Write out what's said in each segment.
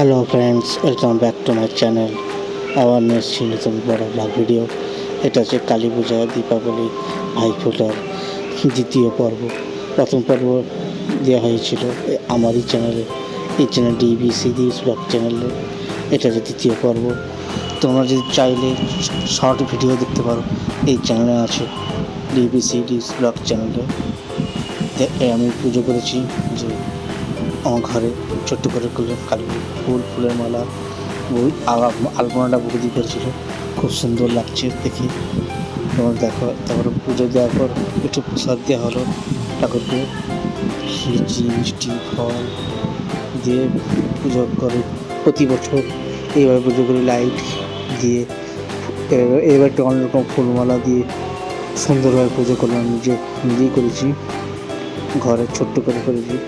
Hello friends welcome back to my channel আবার নিয়ে নতুন বড় ব্লগ ভিডিও এটা হচ্ছে কালী পূজা, দীপাবলি ভাইফোঁটার দ্বিতীয় পর্ব। প্রথম পর্ব দেওয়া হয়েছিল আমারই চ্যানেলে এই চ্যানেল ডিবিসি দিস ব্লগ চ্যানেলে এটা হচ্ছে দ্বিতীয় পর্ব। তোমরা যদি চাইলে শর্ট ভিডিও দেখতে পারো, এই চ্যানেলে আছে ডিবিসি ডিস ব্লগ চ্যানেলে আমি পুজো করেছি যে আমার ঘরে ছোট্ট করে কালী ফুল, ফুলের মালা আলা- আলপনাটা বৌদি করেছিল। খুব সুন্দর লাগছে দেখি। তোমার দেখো, তারপরে পুজো দেওয়ার পর একটু প্রসাদ দেওয়া হলো ঠাকুরকে। লুচি মিষ্টি, ফল দিয়ে পুজো করে প্রতি বছর এইভাবে পুজো করি লাইট দিয়ে এবার একটু অনেক রকম ফুলমালা দিয়ে সুন্দরভাবে পুজো করলাম, নিজে নিজেই করেছি। ঘরে ছোট্ট করে করেছি।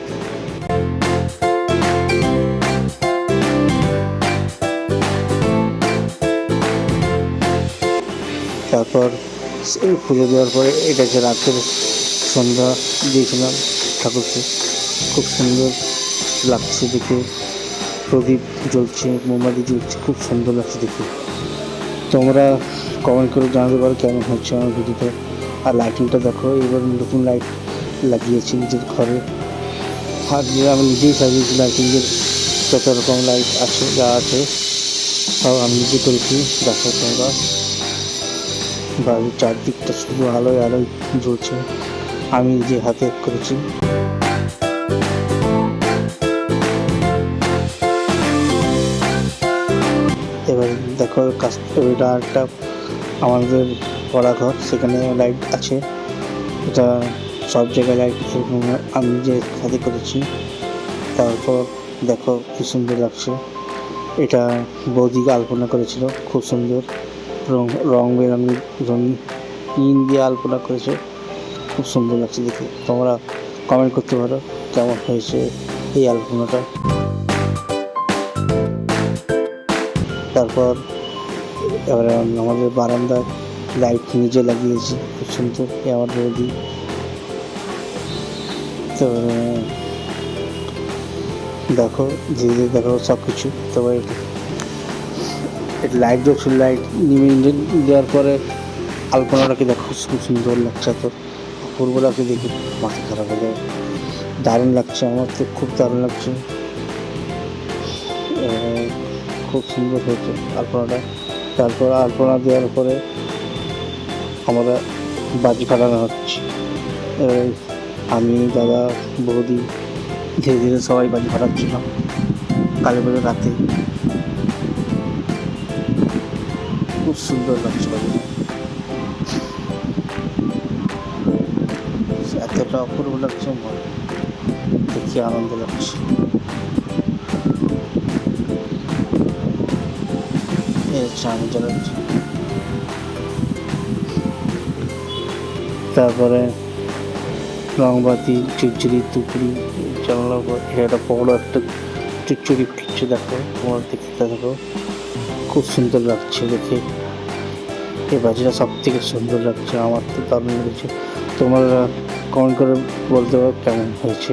তারপর পুজো দেওয়ার পরে এটাকে রাতের সন্ধ্যা দিয়েছিলাম ঠাকুরকে, খুব সুন্দর লাগছে দেখে। প্রদীপ জ্বলছে, মোমবাতি জ্বলছে, খুব সুন্দর লাগছে দেখে। তোমরা কমেন্ট করে জানাতে পারো কেমন হচ্ছে আমার ভিডিওটা। আর লাইটিংটা দেখো এবার নতুন লাইট লাগিয়েছি নিজের ঘরে। আর যে আমি নিজেই সাজিয়েছি লাইটিংয়ের যত রকম লাইট আছে, যা আছে, সব আমি নিজে করেছি দেখো তোমরা। বাড়ির চারদিকটা শুধু আলোয় আলোয় জ্বলছে। আমি নিজে হাতে করেছি। এবার দেখো কাজ এটা একটা আমাদের পড়া ঘর সেখানে লাইট আছে। এটা সব জায়গায় লাইট আমি নিজে হাতে করেছি। তারপর দেখো কি সুন্দর লাগছে। এটা বৌদি আলপনা করেছিল, খুব সুন্দর। রং বেরঙের রঙিন দিয়ে আলপনা করেছে, খুব সুন্দর লাগছে দেখে। তোমরা কমেন্ট করতে পারো কেমন হয়েছে এই আলপনাটা। তারপর এবারে আমাদের বারান্দায় লাইট নিজে লাগিয়েছি, খুব সুন্দর আমার বৌদি। তো দেখো ধীরে ধীরে দেখো সব কিছু তারপরে লাইট জ্বলছিল লাইট নিমে দেওয়ার পরে আলপনাটাকে দেখো খুব সুন্দর লাগছে তো। অপূর্ব লাগছে দেখে মাথা খারাপ হয়ে যাবে দারুণ লাগছে আমার তো, খুব দারুণ লাগছে। খুব সুন্দর হয়েছে আলপনাটা। তারপর আলপনা দেওয়ার পরে আমরা বাজি ফাটানো হচ্ছে। আমি, দাদা, বৌদি, ধীরে ধীরে সবাই বাজি ফাটাচ্ছিলাম। কালী পুজোর রাতে সুন্দর বাড়িটা এতটা অপূর্ব লাগছে মন দেখে আনন্দ লাগছে। তারপরে রংবাতি চুচুরি টুকরি জানলা এটা বড় একটা চুচুরি ফিরছে দেখো। তোমার দেখতে দেখো খুব সুন্দর লাগছে দেখে। এই বাজিটা সব থেকে সুন্দর লাগছে, আমার তো দারুণ লেগেছে। তোমরা কমেন্ট করে বলতে পারো কেমন হয়েছে।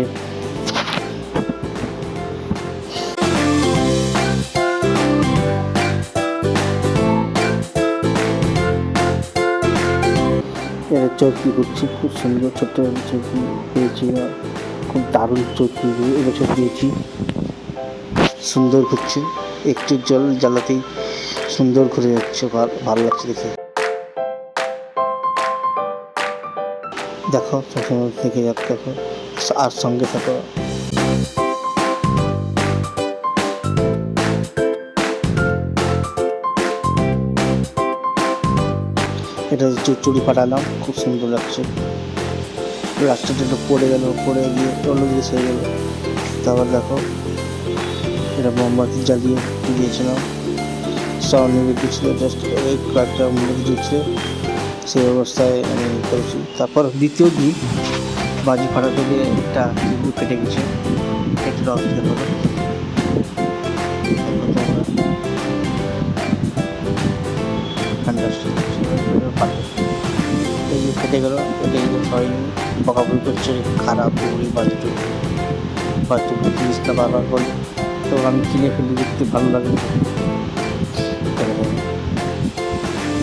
এর চৌকি করছি, খুব সুন্দর ছোট্ট চৌকি পেয়েছি খুব দারুণ চৌকি এবছর দিয়েছি সুন্দর ঘুরছে, একটু জল জ্বালাতেই সুন্দর ঘুরে যাচ্ছে ভালো লাগছে দেখে। দেখো সবসময় দেখে যাক, দেখো, আর সঙ্গে থাকো। এটা চুড়ি পাঠালাম, খুব সুন্দর লাগছে। রাস্তাটা একটু পড়ে গেল, পড়ে গিয়ে অন্য দিকে সরে গেল। তারপর দেখো, এটা মোমবাতি জ্বালিয়ে দিয়েছিলাম। সাউন্ড ছিল জাস্ট এই কয়েকটা মোমবাতি জ্বলছে সেই অবস্থায় আমি করেছি। তারপর দ্বিতীয় দিন বাজি ফাটা থেকে একটা ইঁদুর কেটে গেছে। একটু. পাখি। এই কেটে গেল, কেটে গেলে সবাই বকাবকি করছে, খারাপ পুরি বাজুটু বাজুটু জিনিসটা বারবার বলে। তো আমি কিনে ফেলি, দেখতে ভালো লাগে।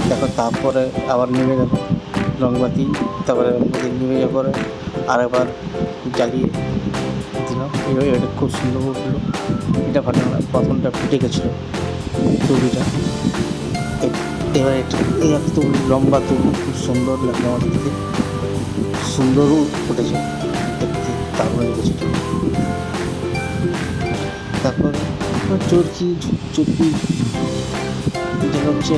দেখো তারপরে আবার নেমে গেল। রংবাতি তারপরে রংবাতি নেমে যাওয়ার পরে আরেকবার জ্বালিয়ে দিলাম। এবার এটা খুব সুন্দর উঠল। এটা ফাটানো না, প্রথমটা ফেটে গেছিল তুলিটা। এবার এটা এই এত লম্বা তুলি খুব সুন্দর লাগল আমাদের দেখতে। সুন্দরও উঠেছে দেখতে দারুণ লেগেছে। তারপরে চরকি চরকি এটা হচ্ছে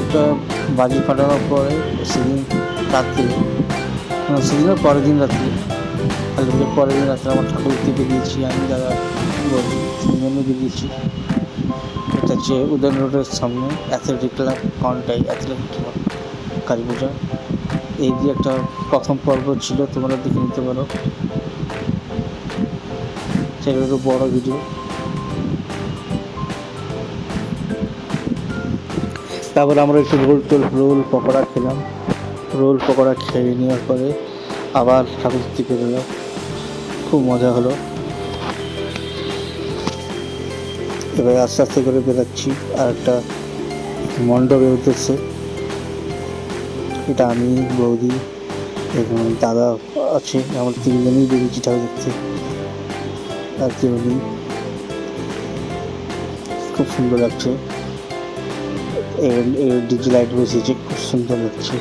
ওটা বাজি ফাটানোর পরে সেদিন রাত্রে সেদিনের পরের দিন রাত্রে কালী পরের দিন রাত্রে আমার ঠাকুর দেখতে বেরিয়েছি আমি দাদা বলি তিনজনে বেরিয়েছি হচ্ছে উদয়ন রোডের সামনে athletic club Contai athletic club Kali Puja এই যে একটা প্রথম পর্ব ছিল, তোমরা দেখে নিতে পারো। সেটা একটু বড় ভিডিও তারপর আমরা একটু রোল টোল, রোল পকোড়া খেলাম। রোল পকোড়া খেয়ে নেওয়ার পরে আবার ঠাকুর বেরোলাম খুব মজা হলো। এবার আস্তে আস্তে করে বেরোচ্ছি, আর একটা মণ্ডপের উদ্দেশ্যে। এটা আমি, বৌদি এবং দাদা আছে, আমার তিনজনই বেরিয়েছি ঠাকুর দেখতে আর কেউ নেই। খুব সুন্দর লাগছে। ডিজি লাইট বসিয়েছে, খুব সুন্দর লাগছে।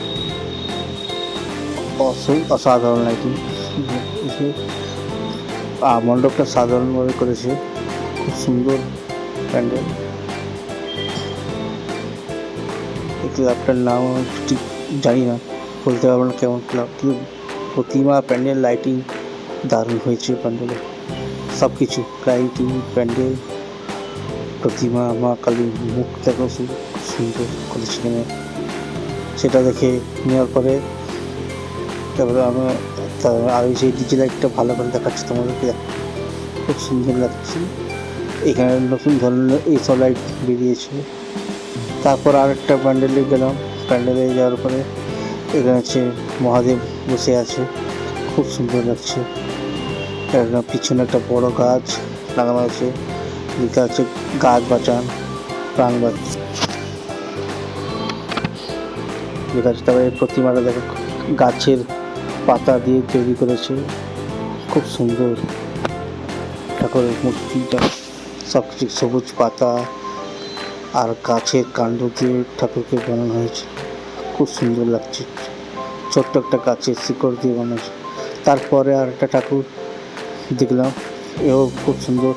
অস- অসাধারণ লাইটিং মণ্ডপটা সাধারণভাবে করেছে। খুব সুন্দর। প্যান্ডেল এই ক্লাবটার নাম ঠিক জানি না। বলতে পারব না কেমন ক্লাব কিন্তু প্রতিমা প্যান্ডেল লাইটিং দারুণ হয়েছে প্যান্ডেলে। সব কিছু লাইটিং প্যান্ডেল, প্রতিমা, মা কালীর মুখ দেখো সুন্দর করেছে এখানে সেটা দেখে নেওয়ার পরে তারপরে আমি আর সেই ডিজি লাইটটা ভালো করে দেখাচ্ছি তোমাদেরকে। খুব সুন্দর লাগছে। এখানে নতুন ধরনের এইসব লাইট বেরিয়েছে। তারপর আরেকটা প্যান্ডেলে গেলাম। প্যান্ডেলে যাওয়ার পরে এখানে হচ্ছে মহাদেব বসে আছে। খুব সুন্দর লাগছে। একটা পিছনে একটা বড় গাছ লাগানো আছে। লেখা আছে গাছ বাঁচান, প্রাণ বাঁচান। লেখা আছে তারপরে প্রতিমাটা দেখো, গাছের পাতা দিয়ে তৈরি করেছে। খুব সুন্দর। ঠাকুরের মূর্তিটা। সবুজ পাতা আর গাছের কাণ্ড দিয়ে ঠাকুরকে বানানো হয়েছে। খুব সুন্দর লাগছে। ছোট্ট একটা গাছের শিকড় দিয়ে বানানো হয়েছে। তারপরে আর একটা ঠাকুর দেখলাম, এও খুব সুন্দর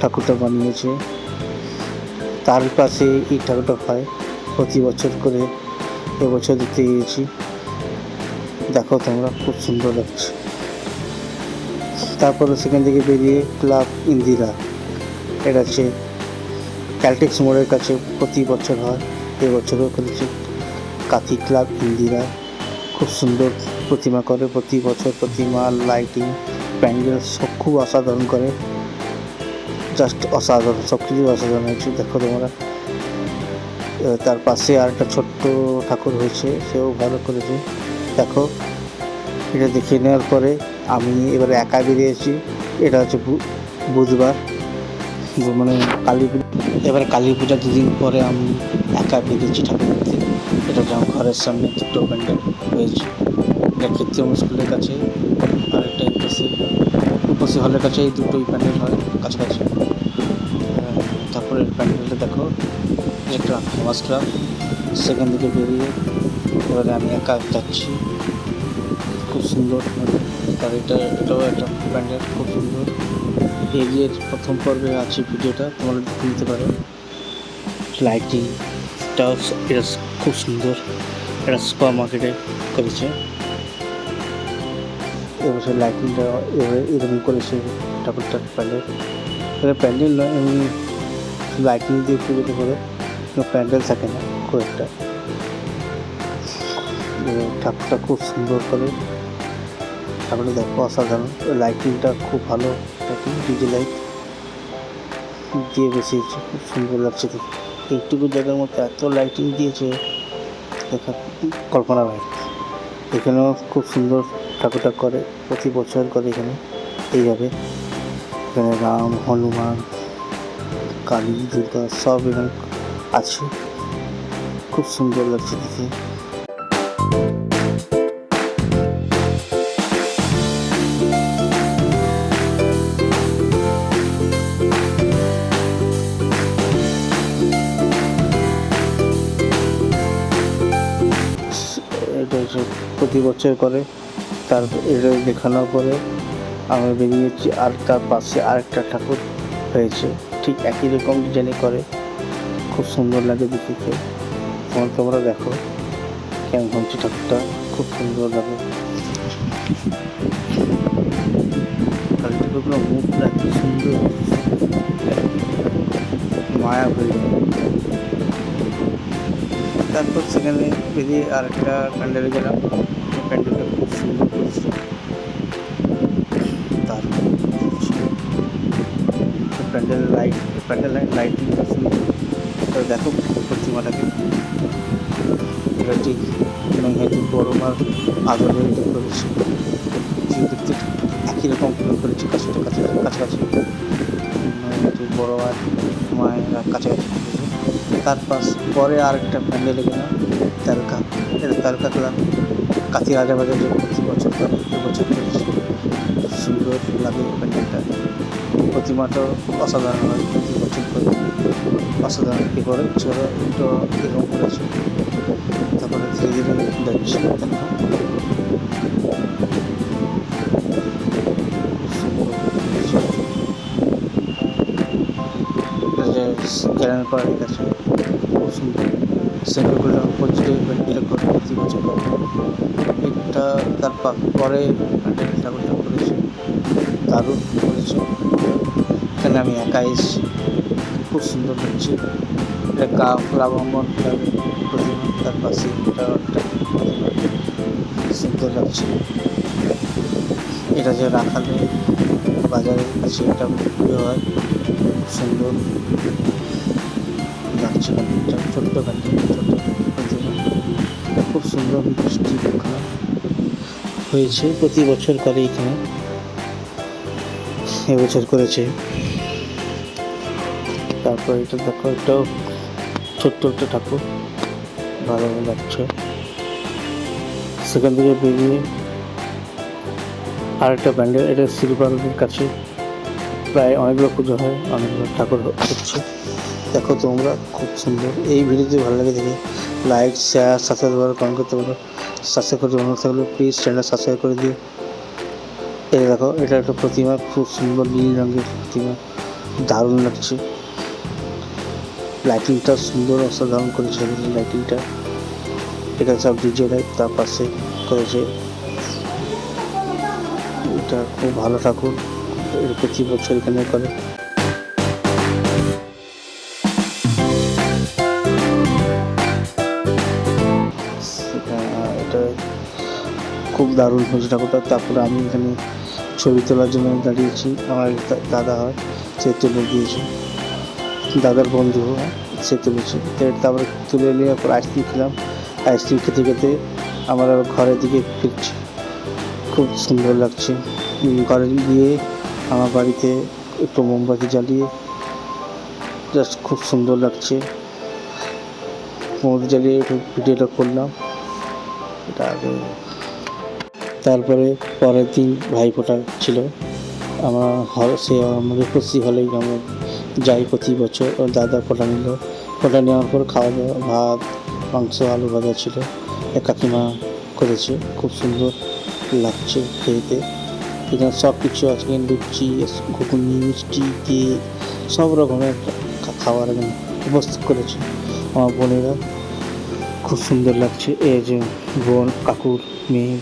ঠাকুরটা বানিয়েছে। তার পাশে এই ঠাকুরটা হয়, প্রতি বছর করে এবছর দেখতে গিয়েছি। দেখো তোমরা, খুব সুন্দর লাগছে। তারপরে সেখান থেকে বেরিয়ে ক্লাব ইন্দিরা এটা হচ্ছে ক্যালটেক্স মোড়ের কাছে প্রতি বছর হয়। এবছরও করেছে কাতি ক্লাব ইন্দিরা। খুব সুন্দর প্রতিমা করে, প্রতি বছর প্রতিমা লাইটিং প্যান্ডেল সব খুব অসাধারণ করে। জাস্ট অসাধারণ সব কিছু অসাধারণ হয়েছে, দেখো তোমরা। তার পাশে আর একটা ছোট্ট ঠাকুর হয়েছে, সেও ভালো করেছে। দেখো, এটা দেখে নেওয়ার পরে আমি এবারে একা বেরিয়েছি এটা হচ্ছে বুধবার। মানে কালী এবারে কালী পূজা দুদিন পরে আমি একা বেরিয়েছি ঠাকুর এটা আমার ঘরের সামনে দুটো প্যান্ডেল হয়েছে। এটা কৃত্রিম স্কুলের কাছে আর একটা উপসি উপসি হলের কাছে এই দুটোই প্যান্ডেল হয় কাছাকাছি। তারপরে প্যান্ডেলটা দেখো, একটা ক্লাব, সেখান থেকে বেরিয়ে এবারে আমি একা যাচ্ছি। খুব সুন্দর, আর এটা, এটাও একটা প্যান্ডেল, খুব সুন্দর। এগিয়ে প্রথম পর্বে আছে ভিডিওটা, তোমরা দেখে নিতে পারো। লাইটিং লাইটিংটাও এটা খুব সুন্দর। এটা সুপার মার্কেটে করেছে। এবছর লাইটিংটা এরকম করেছে ঠাকুরটার প্যান্ডেল প্যান্ডেল নয় লাইটিং দিয়ে পুজোটা করে কোনো প্যান্ডেল থাকে না, খুব একটা। ঠাকুরটা খুব সুন্দর করে ঠাকুরটা দেখো অসাধারণ। লাইটিংটা খুব ভালো। ডিজে লাইট দিয়ে বসিয়েছে। খুব সুন্দর লাগছে এইটুকু জায়গার মধ্যে এত লাইটিং দিয়েছে। দেখা, কল্পনা বাইরে এখানেও খুব সুন্দর ঠাকুরটা করে, প্রতি বছর করে এখানে। এইভাবে। এখানে রাম, হনুমান, কালী, দুর্গা সব এখানে আছে। খুব সুন্দর লাগছে দেখে। প্রতি বছর করে। তার দেখানোর পরে আমরা বেরিয়েছি আর তার পাশে আরেকটা ঠাকুর হয়েছে। ঠিক একই রকম ডিজাইনে করে। খুব সুন্দর লাগে দেখতে। তোমার তোমরা দেখো কেমন হচ্ছে ঠাকুরটা। খুব সুন্দর লাগে। ঠাকুরগুলো মুখটা এত সুন্দর। মায়া হয়ে তারপর সেখানে বেরিয়ে আরেকটা প্যান্ডেলে গেলাম। প্যান্ডেলটা খুব সুন্দর করেছে তারপর প্যান্ডেল লাইট প্যান্ডেল লাইটিং খুব সুন্দর দেখো প্রতিমাটাকে এটা ঠিক হয়তো বড় মার আদরে এটা করেছে দেখতে একই রকম করে করেছে কাছে কাছে কাছাকাছি। বড় আর মায়ের কাছাকাছি তার পাশ পরে আরেকটা প্যান্ডেলে গেলাম তারকা। এটা তারকা ক্লাব কাতি রাজা বাজার যে প্রতি বছর করে বছর সুন্দর লাগে প্যান্ডেলটা প্রতিমাটাও অসাধারণ হয় প্রতি বছর করে। অসাধারণ কী করে? ছোট একটু এরকম করেছে। তারপরে ধীরে ধীরে যাচ্ছি কেরান পাড়ার কাছে খুব সুন্দর। প্যান্ডেল করে প্রতি বছর করে এটা তার পা- পরে ঠাকুরটা করেছে, দারুণ করেছে। এখানে আমি একা এসেছি। খুব সুন্দর লাগছে এটা কা প্লাবম্বন তার পাশে একটা সুন্দর লাগছে। এটা যে রাখালে বাজারে কাছে এটা বিক্রি হয় সুন্দর লাগছে ছোট্ট প্যান্ডেল ছোট্ট খুব সুন্দর মিষ্টি মুখা হয়েছে, প্রতি বছর করে এখানে। এবছর করেছে। তারপর এটা দেখো, এটাও ছোট্ট একটা ঠাকুর। ভালো লাগছে। সেখান থেকে বেরিয়ে আরেকটা প্যান্ডেল এটা শিল্পালয়ের কাছে প্রায় অনেকগুলো পুজো হয়, অনেকগুলো ঠাকুর হচ্ছে। দেখো তোমরা, খুব সুন্দর। এই ভিডিওটি ভালো লাগে দেখে, লাইক শেয়ার সাবস্ক্রাইব করে কমেন্ট করতে পারো সাবস্ক্রাইব করতে থাকলে প্লিজ চ্যানেল সাবস্ক্রাইব করে দিও। এটা দেখো, এটা একটা প্রতিমা, খুব সুন্দর নীল রঙের প্রতিমা। দারুণ লাগছে। লাইটিংটা সুন্দর, অসাধারণ করেছে লাইটিংটা এটা সব ডিজে লাইট তার পাশে করেছে। এটা খুব ভালো ঠাকুর। প্রতি বছর এখানে করে। খুব দারুণ হয়েছে ঠাকুরটা। তারপরে আমি এখানে ছবি তোলার জন্য দাঁড়িয়েছি। আমার দাদা হয়, সে তুলে দিয়েছে। দাদার বন্ধু হয়, সে তুলেছে। তারপরে তুলে নিয়ে পর আইসক্রিম খেলাম। আইসক্রিম খেতে খেতে আমার ঘরের দিকে ফিরছি। খুব সুন্দর লাগছে। ঘরে গিয়ে আমার বাড়িতে একটু মোমবাতি জ্বালিয়ে জাস্ট খুব সুন্দর লাগছে। মোমবাতি জ্বালিয়ে একটু ভিডিওটা করলাম। এটা আগে তারপরে পরের দিন ভাইফোঁটা ছিল। আমার হল, সে আমাদের খুশি হলেই আমরা যাই প্রতি বছর দাদা ফোটা নিল। ফোটা নেওয়ার পর খাওয়া দাওয়া ভাত, মাংস, আলু ভাজা ছিল। কাকিমা করেছে, খুব সুন্দর লাগছে খেতে। এখানে সব কিছু আছে, লুচি, ঘুগনি, মিষ্টি, কেক, সব রকমের খাবার এখানে উপস্থিত করেছে। আমার বোনেরা খুব সুন্দর লাগছে। এই যে বোন, কাকুর মেয়ে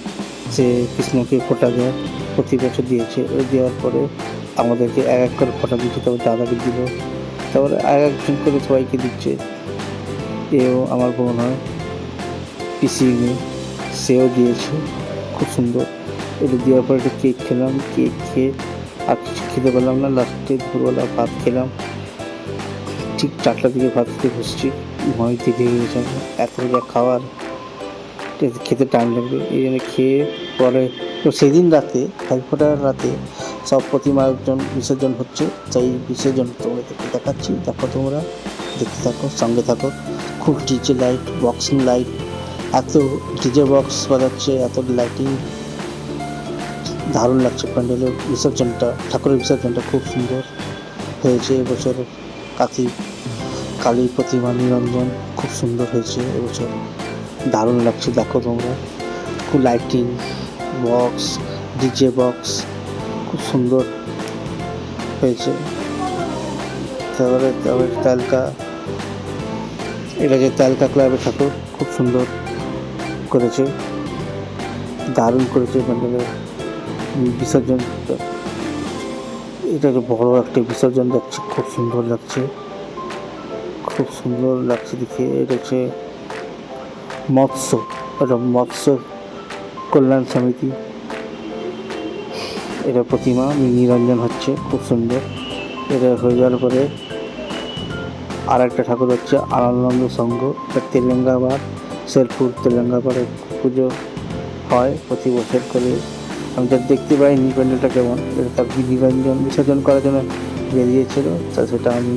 সে কৃষ্ণকে ফোঁটা দেয় প্রতি বছর দিয়েছে ওই দেওয়ার পরে আমাদেরকে এক এক করে ফোঁটা দিচ্ছে, তারপর দাদাকে দিল। তারপরে এক একজন করে সবাইকে দিচ্ছে। এও আমার বোন হয়, পিসি সেও দিয়েছে, খুব সুন্দর। এটা দেওয়ার পর একটা কেক খেলাম, কেক খেয়ে আর কিছু খেতে পারলাম না, লাস্টে দুপুরবেলা ভাত খেলাম। ঠিক চারটার দিকে ভাত খেতে বসছি ভয় গেছে আমার। এত যা তে- খেতে টাইম লাগবে। এই জন্য খেয়ে পরে তো সেদিন রাতে ভাইফোঁটার রাতে সব প্রতিমার্জন বিসর্জন হচ্ছে। তাই বিসর্জন তোমাদেরকে দেখাচ্ছি। দেখো তোমরা, দেখতে থাকো, সঙ্গে থাকো। খুব ডিজে লাইট বক্সিং লাইট এত ডিজে বক্স বাজাচ্ছে, এত লাইটিং দারুণ লাগছে প্যান্ডেলের বিসর্জনটা, ঠাকুরের বিসর্জনটা খুব সুন্দর হয়েছে এবছর। কার্তিক কালী প্রতিমা নিরঞ্জন খুব সুন্দর হয়েছে এবছর। দারুণ লাগছে, দেখো তোমরা। খুব লাইটিং বক্স ডিজে বক্স খুব সুন্দর হয়েছে। তারপরে তারপরে তালকা, এটা যে তালকা ক্লাবের ঠাকুর খুব সুন্দর করেছে, দারুণ করেছে প্যান্ডেলের বিসর্জন। এটা বড় একটা বিসর্জন যাচ্ছে, খুব সুন্দর লাগছে। খুব সুন্দর লাগছে দেখে, এটা হচ্ছে মৎস্য এটা মৎস্য কল্যাণ সমিতি। এটা প্রতিমা নিরঞ্জন হচ্ছে, খুব সুন্দর। এটা হয়ে যাওয়ার পরে আর একটা ঠাকুর হচ্ছে আনন্দ সংঘ। এটা তেলেঙ্গাবার শেরপুর তেলেঙ্গাবারে পুজো হয় প্রতি বছর করে। আমি তো দেখতে পাইনি প্যান্ডেলটা কেমন। এটা তার নিরঞ্জন বিসর্জন করার জন্য বেরিয়েছিল। তা সেটা আমি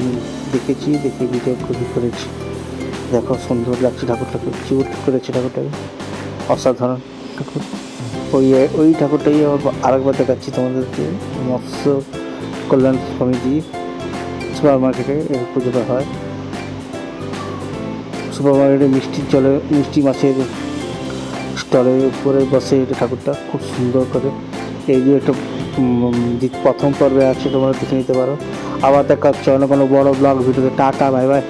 দেখেছি, দেখে ভিডিও খুবই করেছি। দেখো, সুন্দর লাগছে ঠাকুরটাকে। কিউট করেছে ঠাকুরটাকে। অসাধারণ ঠাকুর। ওই ওই ঠাকুরটাই আবার আরেকবার দেখাচ্ছি তোমাদেরকে। মৎস্য কল্যাণ সমিতি সুপার মার্কেটে এর পুজোটা হয়। সুপার মার্কেটে মিষ্টির জলে, মিষ্টি মাছের স্টলের উপরে বসে এটা ঠাকুরটা খুব সুন্দর করে। এই যে একটা প্রথম পর্বে আছে, তোমরা দেখে নিতে পারো। আবার দেখা হচ্ছে অন্য কোনো বড় ব্লগ ভিডিওতে। Tata bye bye